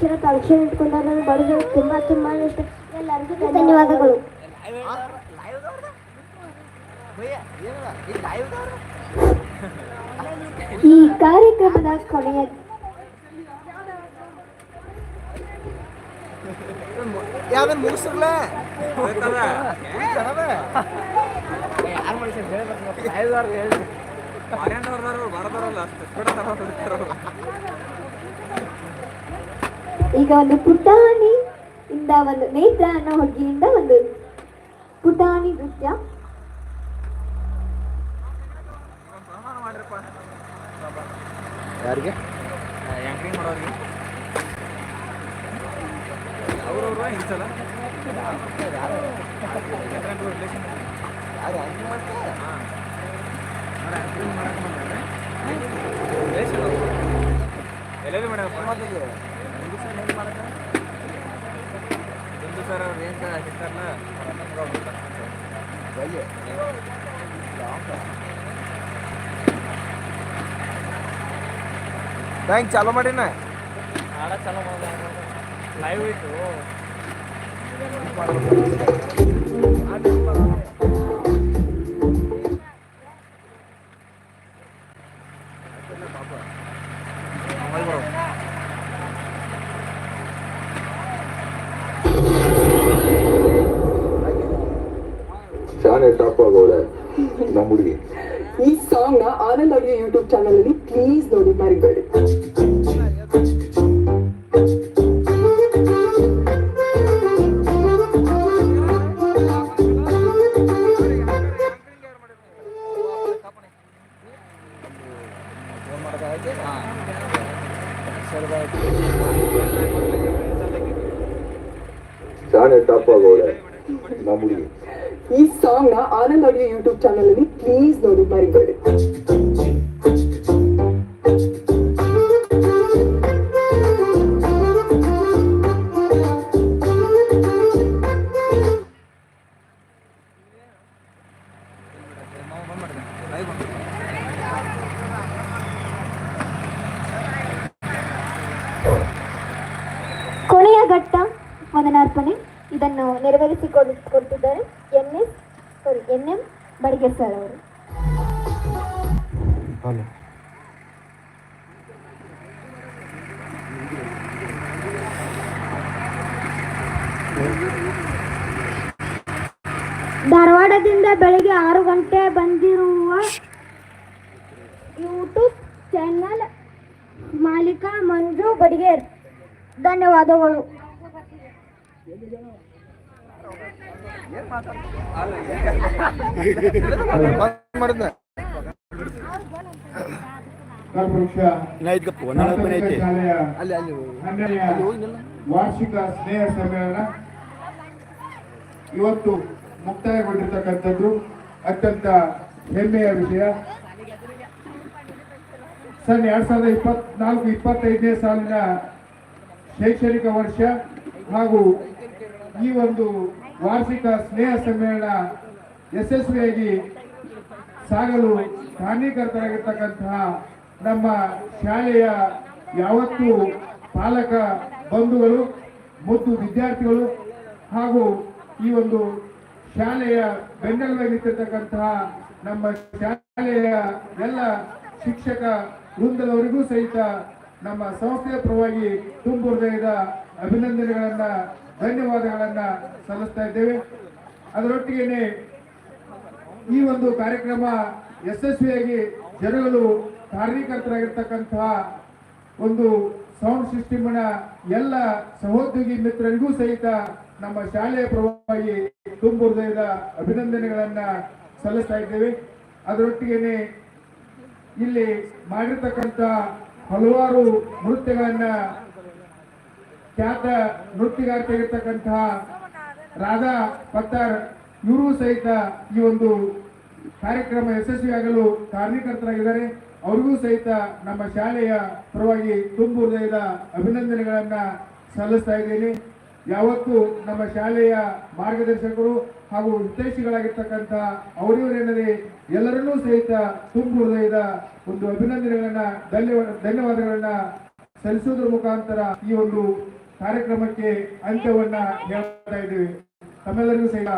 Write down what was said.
ಚೆನ್ನಾಗಿ ಕಲೆಕ್ಷನ್ ಇಟ್ಕೊಂಡು ಬಡದು ತುಂಬ ತುಂಬ ಇಷ್ಟ. ಎಲ್ಲರಿಗೂ ಧನ್ಯವಾದಗಳು. ಈ ಕಾರ್ಯಕ್ರಮದ ಕೊನೆಯ ಯಾವ್ದನ್ ಮುಗಿಸ್ರಲ್ಲ? ಈಗ ಒಂದು ಪುಟಾಣಿ ಇಂದ ಒಂದು ನೇತ್ರ ಅನ್ನೋ ಹುಡುಗಿಯಿಂದ ಒಂದು ಪುಟಾಣಿ ನೃತ್ಯ. ಯಾರಿಗೆ? ಎಲ್ಲರೂ ಮಾಡೋರಿಗೆ. ಸರ್ ಅವ್ರು ಏನು ಸಿಗ್ತಾರಲ್ಲ ಬಯ್ಯ ಬ್ಯಾಂಕ್ ಚಾಲೂ ಮಾಡಿನ ಆಡ ಚಲೋ ಲೈವ್ ಇತ್ತು ಶಾನೆ ಟಾಪ್ ಆಗೋಳೆ ನಮ್ಮ ಹುಡುಗಿ ಈ ಸಾಂಗ್ ನ ಆನಂದ್ ಆಡಿಯೋ ಯೂಟ್ಯೂಬ್ ಚಾನಲ್ ಅಲ್ಲಿ ಪ್ಲೀಸ್ ನೋಡಿ ಮರಿಬೇಡಿ ಶಾನೆ ಟಾಪ್ ಆಗೋಳೆ ನಮ್ಮ ಹುಡುಗಿ ಈ ಸಾಂಗ್ ನ ಆನಂದ್ ಆಡಿಯೋ ಯೂಟ್ಯೂಬ್ ಚಾನಲ್ ಅಲ್ಲಿ ಪ್ಲೀಸ್ ನೋಡಿ ಮರಿಬೇಡಿ ಕೊನೆಯ ಇದನ್ನು ನೆರವೇರಿಸಿಕೊಡ್ ಕೊಡ್ತಿದ್ದಾರೆ N S sorry N M Badige sir ಅವರು ಧಾರವಾಡದಿಂದ ಬೆಳಗ್ಗೆ ಆರು ಗಂಟೆ ಬಂದಿರುವ ಯೂಟ್ಯೂಬ್ ಚಾನೆಲ್ ಮಾಲೀಕ ಮಂಜು ಬಡಿಗೇರ್. ಧನ್ಯವಾದಗಳು. ವಾರ್ಷಿಕ ಸ್ನೇಹ ಸಮ್ಮೇಳನ ಇವತ್ತು ಮುಕ್ತಾಯಗೊಂಡಿರ್ತಕ್ಕಂಥದ್ದು ಅತ್ಯಂತ ಹೆಮ್ಮೆಯ ವಿಷಯ. ಸನ್ ಎರಡ್ ಸಾವಿರದ ಇಪ್ಪತ್ನಾಲ್ಕು ಇಪ್ಪತ್ತೈದನೇ ಸಾಲಿನ ಶೈಕ್ಷಣಿಕ ವರ್ಷ. ಹಾಗೂ ಈ ಒಂದು ವಾರ್ಷಿಕ ಸ್ನೇಹ ಸಮ್ಮೇಳನ ಯಶಸ್ವಿಯಾಗಿ ಸಾಗಲು ಕಾರಣೀಕರ್ತರಾಗಿರ್ತಕ್ಕಂತಹ ನಮ್ಮ ಶಾಲೆಯ ಯಾವತ್ತು ಪಾಲಕ ಬಂಧುಗಳು, ಮತ್ತು ವಿದ್ಯಾರ್ಥಿಗಳು ಹಾಗೂ ಈ ಒಂದು ಶಾಲೆಯ ಬೆನ್ನೆಲುಬಾಗಿ ನಿಂತಿರ್ತಕ್ಕಂತಹ ನಮ್ಮ ಶಾಲೆಯ ಎಲ್ಲ ಶಿಕ್ಷಕ ವೃಂದದವರಿಗೂ ಸಹಿತ ನಮ್ಮ ಸಂಸ್ಥೆಯ ಪರವಾಗಿ ತುಂಬು ಹೃದಯದ ಅಭಿನಂದನೆಗಳನ್ನ, ಧನ್ಯವಾದಗಳನ್ನ ಸಲ್ಲಿಸ್ತಾ ಇದ್ದೇವೆ. ಅದರೊಟ್ಟಿಗೆನೆ ಈ ಒಂದು ಕಾರ್ಯಕ್ರಮ ಯಶಸ್ವಿಯಾಗಿ ಜರುಗಲು ಕಾರ್ಯಕರ್ತರಾಗಿರ್ತಕ್ಕಂತಹ ಒಂದು ಸೌಂಡ್ ಸಿಸ್ಟಮ್ನ ಎಲ್ಲ ಸಹೋದ್ಯೋಗಿ ಮಿತ್ರರಿಗೂ ಸಹಿತ ನಮ್ಮ ಶಾಲೆಯ ಪರವಾಗಿ ತುಂಬು ಹೃದಯದ ಅಭಿನಂದನೆಗಳನ್ನ ಸಲ್ಲಿಸ್ತಾ ಇದ್ದೇವೆ. ಅದರೊಟ್ಟಿಗೆನೆ ಇಲ್ಲಿ ಮಾಡಿರ್ತಕ್ಕಂಥ ಹಲವಾರು ನೃತ್ಯಗಳನ್ನ ಖ್ಯಾತ ನೃತ್ಯಗಾರ್ತಿಯಾಗಿರ್ತಕ್ಕಂತಹ ರಾಧಾ ಪತ್ತಾರ್ ಇವರು ಸಹಿತ ಈ ಒಂದು ಕಾರ್ಯಕ್ರಮ ಯಶಸ್ವಿಯಾಗಲು ಕಾರಣೀಕರ್ತರಾಗಿದ್ದಾರೆ ಅವ್ರಿಗೂ ಸಹಿತ ನಮ್ಮ ಶಾಲೆಯ ಪರವಾಗಿ ತುಂಬು ಹೃದಯದ ಅಭಿನಂದನೆಗಳನ್ನ ಸಲ್ಲಿಸ್ತಾ ಇದ್ದೇನೆ. ಯಾವತ್ತು ನಮ್ಮ ಶಾಲೆಯ ಮಾರ್ಗದರ್ಶಕರು ಹಾಗೂ ಹಿತೈಷಿಗಳಾಗಿರ್ತಕ್ಕಂಥ ಅವರಿವರೇನದೆ ಎಲ್ಲರನ್ನೂ ಸಹಿತ ತುಂಬು ಹೃದಯದ ಒಂದು ಅಭಿನಂದನೆಗಳನ್ನ ಧನ್ಯವಾದ ಧನ್ಯವಾದಗಳನ್ನ ಸಲ್ಲಿಸುವುದರ ಮುಖಾಂತರ ಈ ಒಂದು ಕಾರ್ಯಕ್ರಮಕ್ಕೆ ಅಂತ್ಯವನ್ನ ಹೇಳ್ತಾ ಇದ್ದೀವಿ. ತಮ್ಮೆಲ್ಲರಿಗೂ ಸಹಿತ